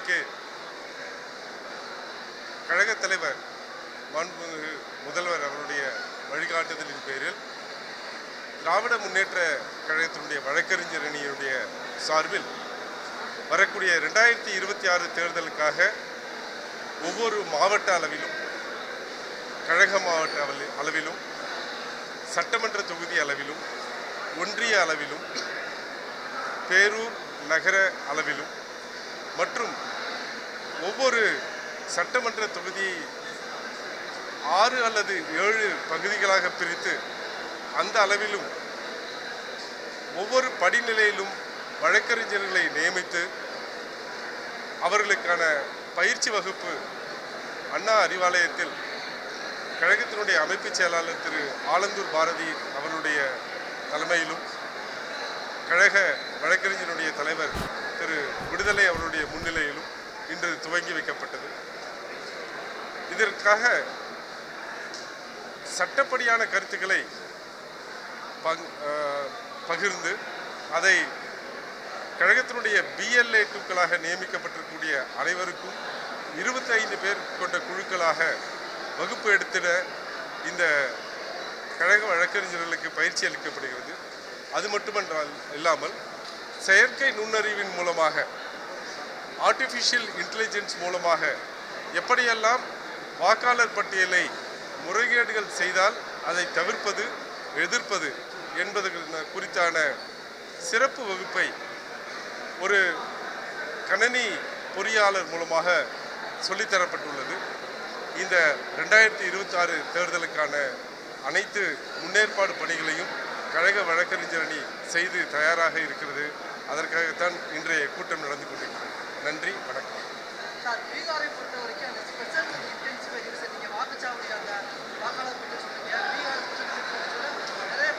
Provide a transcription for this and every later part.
இன்றைக்கு கழகத் தலைவர் மாண்புமிகு முதல்வர் அவருடைய வழிகாட்டுதலின் பேரில் திராவிட முன்னேற்ற கழகத்தினுடைய வழக்கறிஞர் அணியினுடைய சார்பில் வரக்கூடிய ரெண்டாயிரத்தி இருபத்தி ஆறு தேர்தலுக்காக ஒவ்வொரு மாவட்ட அளவிலும் கழக மாவட்ட அளவிலும் சட்டமன்ற தொகுதி அளவிலும் ஒன்றிய அளவிலும் பேரூர் நகர அளவிலும் மற்றும் ஒவ்வொரு சட்டமன்ற தொகுதி ஆறு அல்லது ஏழு பகுதிகளாக பிரித்து அந்த அளவிலும் ஒவ்வொரு படிநிலையிலும் வழக்கறிஞர்களை நியமித்து அவர்களுக்கான பயிற்சி வகுப்பு அண்ணா அறிவாலயத்தில் கழகத்தினுடைய அமைப்புச் செயலாளர் திரு ஆலந்தூர் பாரதி அவருடைய தலைமையிலும் கழக வழக்கறிஞருடைய தலைவர் திரு விடுதலை அவருடைய முன்னிலையிலும் இன்று துவங்கி வைக்கப்பட்டது. இதற்காக சட்டப்படியான கருத்துக்களை பங் பகிர்ந்து அதை கழகத்தினுடைய பிஎல்ஏ குழுக்களாக நியமிக்கப்பட்டிருக்கக்கூடிய அனைவருக்கும் 25 பேர் கொண்ட குழுக்களாக வகுப்பு எடுத்திட இந்த கழக வழக்கறிஞர்களுக்கு பயிற்சி அளிக்கப்படுகிறது. அது மட்டுமன்றால் இல்லாமல் செயற்கை நுண்ணறிவின் மூலமாக ஆர்டிஃபிஷியல் இன்டெலிஜென்ஸ் மூலமாக எப்படியெல்லாம் வாக்காளர் பட்டியலை முறைகேடுகள் செய்தால் அதை தவிர்ப்பது எதிர்ப்பது என்பது குறித்தான சிறப்பு வகுப்பை ஒரு கணனி பொறியாளர் மூலமாக சொல்லித்தரப்பட்டுள்ளது. இந்த ரெண்டாயிரத்தி இருபத்தாறு தேர்தலுக்கான அனைத்து முன்னேற்பாடு பணிகளையும் கழக வழக்கறிஞர் அணி செய்து தயாராக இருக்கிறது. அதற்காகத்தான் இன்றைய கூட்டம் நடந்து கொண்டிருக்கிறது. நன்றி வணக்கம். சார் பீகாரை பொறுத்த வரைக்கும் அந்த ஸ்பெஷல் இன்டென்சிவ் ரிவிஷன் நீங்கள் வாக்குச்சாவடி அந்த வாக்காளர் பற்றி சொன்னீங்க பீகார் நிறைய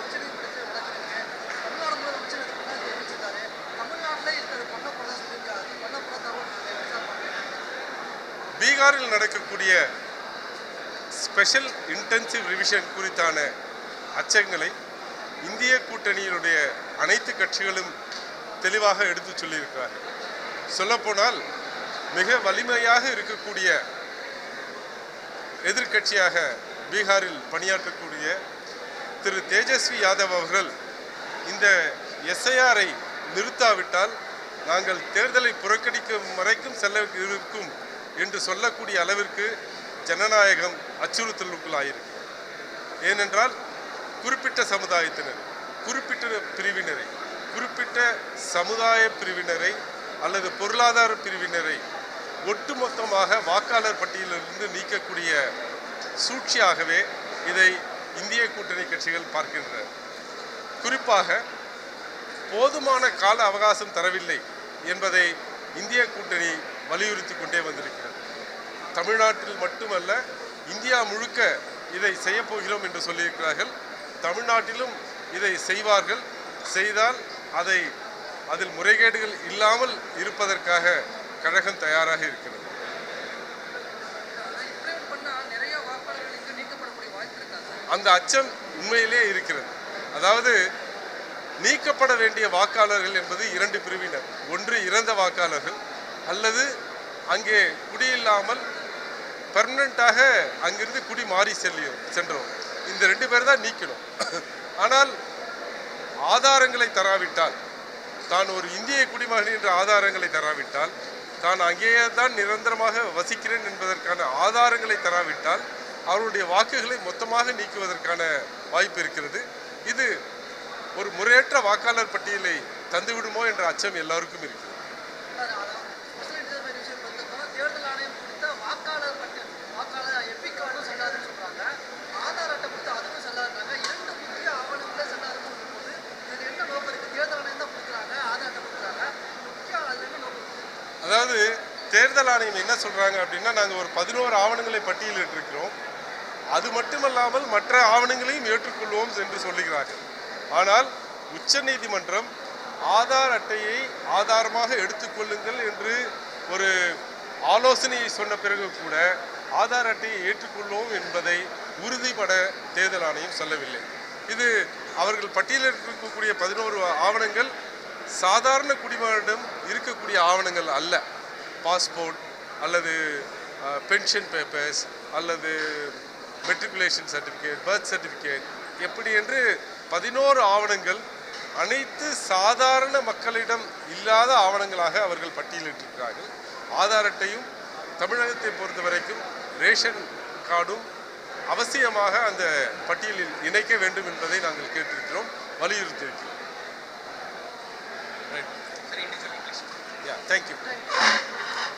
உச்சநீதிமன்றத்தில் வழக்கிருக்கு தமிழ்நாடு முழுவதும் உச்சநீதிமன்றம் தெரிவிச்சிருக்காரு? தமிழ்நாட்டில் இருக்கிறது பண்ணப்பட சொல்லியிருக்காரு பீகாரில் நடக்கக்கூடிய ஸ்பெஷல் இன்டென்சிவ் ரிவிஷன் குறித்தான அச்சங்களை இந்திய கூட்டணியினுடைய அனைத்து கட்சிகளும் தெளிவாக எடுத்துச் சொல்லியிருக்கிறார். சொல்லப்போனால் மிக வலிமையாக இருக்கக்கூடிய எதிர்க்கட்சியாக பீகாரில் பணியாற்றக்கூடிய திரு தேஜஸ்வி யாதவ் அவர்கள் இந்த எஸ்ஐஆரை நிறுத்தாவிட்டால் நாங்கள் தேர்தலை புறக்கணிக்கும் வரைக்கும் செல்ல இருக்கும் என்று சொல்லக்கூடிய அளவிற்கு ஜனநாயகம் அச்சுறுத்தலுக்குள்ளாயிருக்கு. ஏனென்றால் குறிப்பிட்ட சமுதாயத்தினர் குறிப்பிட்ட பிரிவினரை குறிப்பிட்ட சமுதாய பிரிவினரை அல்லது பொருளாதார பிரிவினரை ஒட்டுமொத்தமாக வாக்காளர் பட்டியலிலிருந்து நீக்கக்கூடிய சூழ்ச்சியாகவே இதை இந்திய கூட்டணி கட்சிகள் பார்க்கின்றன. குறிப்பாக போதுமான கால அவகாசம் தரவில்லை என்பதை இந்திய கூட்டணி வலியுறுத்தி கொண்டே வந்திருக்கிறது. தமிழ்நாட்டில் மட்டுமல்ல இந்தியா முழுக்க இதை செய்யப் போகிறோம் என்று சொல்லியிருக்கிறார்கள். தமிழ்நாட்டிலும் இதை செய்வார்கள். செய்தால் அதை அதில் முறைகேடுகள் இல்லாமல் இருப்பதற்காக கழகம் தயாராக இருக்கிறது. அந்த அச்சம் உண்மையிலே இருக்கிறது. அதாவது நீக்கப்பட வேண்டிய வாக்காளர்கள் என்பது இரண்டு பிரிவினர். ஒன்று இறந்த வாக்காளர்கள் அல்லது அங்கே குடியில்லாமல் பெர்மனண்ட்டாக அங்கிருந்து குடி மாறி செல்லியும் சென்றோம் இந்த ரெண்டு பேர் தான் நீக்கணும். ஆனால் ஆதாரங்களை தராவிட்டால் தான் ஒரு இந்திய குடிமகன் என்ற ஆதாரங்களை தராவிட்டால் தான் அங்கேயே தான் நிரந்தரமாக வசிக்கிறேன் என்பதற்கான ஆதாரங்களை தராவிட்டால் அவருடைய வாக்குகளை மொத்தமாக நீக்குவதற்கான வாய்ப்பு இருக்கிறது. இது ஒரு முறையற்ற வாக்காளர் பட்டியலை தந்துவிடுமோ என்ற அச்சம் எல்லாருக்கும் இருக்கிறது சார், அதான் ஸ்பெஷல் இன்டென்சிவ் ரிவிஷன் வந்தப்போ தேர்தல் ஆணையம் கொடுத்த வாக்காளர் பட்டியல் வாக்காளர் எம்பி கார்டும் செல்லாதுன்னு சொல்றாங்க ஆதார் அட்டை கொடுத்து அதுவும் செல்லாதுறாங்க இரண்டு முக்கிய ஆவணங்களே செல்லாதுன்னு சொல்லும்போது இதுல என்ன நோக்கம் இருக்கு தேர்தல் ஆணையம் தான் கொடுக்குறாங்க ஆதார் அட்டை கொடுக்குறாங்க முக்கிய அதுல என்ன நோக்கம் இருக்கு? அதாவது தேர்தல் ஆணையம் என்ன சொல்கிறாங்க அப்படின்னா நாங்கள் ஒரு பதினோரு ஆவணங்களை பட்டியலிட்டிருக்கிறோம். அது மட்டுமல்லாமல் மற்ற ஆவணங்களையும் ஏற்றுக்கொள்வோம் என்று சொல்லுகிறார்கள். ஆனால் உச்சநீதிமன்றம் ஆதார் அட்டையை ஆதாரமாக எடுத்துக்கொள்ளுங்கள் என்று ஒரு ஆலோசனையை சொன்ன பிறகு கூட ஆதார் அட்டையை ஏற்றுக்கொள்வோம் என்பதை உறுதிபட தேர்தல் ஆணையம் சொல்லவில்லை. இது அவர்கள் பட்டியலிட்டிருக்கக்கூடிய பதினோரு ஆவணங்கள் சாதாரண குடிமகனிடம் இருக்கக்கூடிய ஆவணங்கள் அல்ல. பாஸ்போர்ட் அல்லது பென்ஷன் பேப்பர்ஸ் அல்லது மெட்ரிகுலேஷன் சர்டிஃபிகேட் பர்த் சர்டிஃபிகேட் எப்படி என்று பதினோரு ஆவணங்கள் அனைத்து சாதாரண மக்களிடம் இல்லாத ஆவணங்களாக அவர்கள் பட்டியலிட்டிருக்கிறார்கள். ஆதார் அட்டையும் தமிழகத்தை பொறுத்த வரைக்கும் ரேஷன் கார்டும் அவசியமாக அந்த பட்டியலில் இணைக்க வேண்டும் என்பதை நாங்கள் கேட்டிருக்கிறோம் வலியுறுத்தியிருக்கிறோம். Thank you.